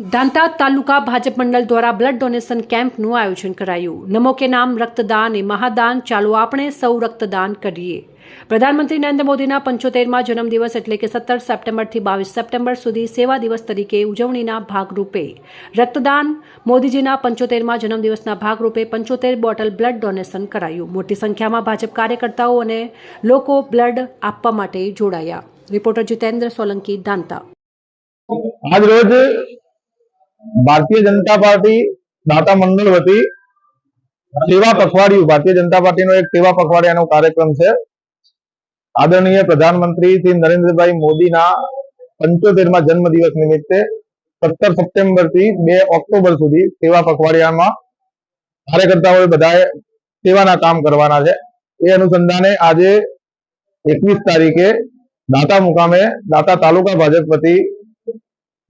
દાંતા તાલુકા ભાજપ મંડળ દ્વારા blood donation કેમ્પનું આયોજન કરાયું. નમો કે નામ રક્તદાન એ મહાદાન. ચાલો આપણે સૌ રક્તદાન કરીએ. પ્રધાનમંત્રી નરેન્દ્ર મોદીના પંચોતેરમાં જન્મદિવસ એટલે કે સત્તર સપ્ટેમ્બરથી બાવીસ સપ્ટેમ્બર સુધી સેવા દિવસ તરીકે ઉજવણીના ભાગરૂપે. રક્તદાન. મોદીજીના પંચોતેરમાં જન્મદિવસના ભાગરૂપે પંચોતેર બોટલ બ્લડ ડોનેશન કરાયું. મોટી સંખ્યામાં ભાજપ કાર્યકર્તાઓ અને લોકો બ્લડ આપવા માટે જોડાયા. રિપોર્ટર જીતેન્દ્ર સોલંકી, દાંતા. આજ રોજ ભારતીય જનતા પાર્ટી દાતા મંડળ વતી સેવા પખવાડિયું, ભારતીય જનતા પાર્ટીનો એક સેવા પખવાડિયાનો કાર્યક્રમ છે. આદરણીય પ્રધાનમંત્રી શ્રી નરેન્દ્રભાઈ મોદીના પંચોતેરમાં જન્મ દિવસ નિમિત્તે સત્તર સપ્ટેમ્બરથી બે ઓક્ટોબર સુધી સેવા પખવાડિયામાં કાર્યકર્તાઓએ બધાએ સેવાના કામ કરવાના છે. એ અનુસંધાને આજે એકવીસ તારીખે દાતા મુકામે દાતા તાલુકા ભાજપ વતી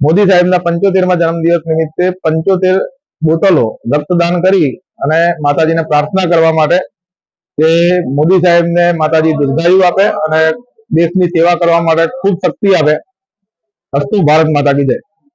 મોદી સાહેબના પંચોતેરમાં જન્મદિવસ નિમિત્તે પંચોતેર બોટલો રક્તદાન કરી અને માતાજીને પ્રાર્થના કરવા માટે કે મોદી સાહેબને માતાજી દીર્ઘાયુ આપે અને દેશની સેવા કરવા માટે ખૂબ શક્તિ આપે. અસ્તુ ભારત માતા કી જય.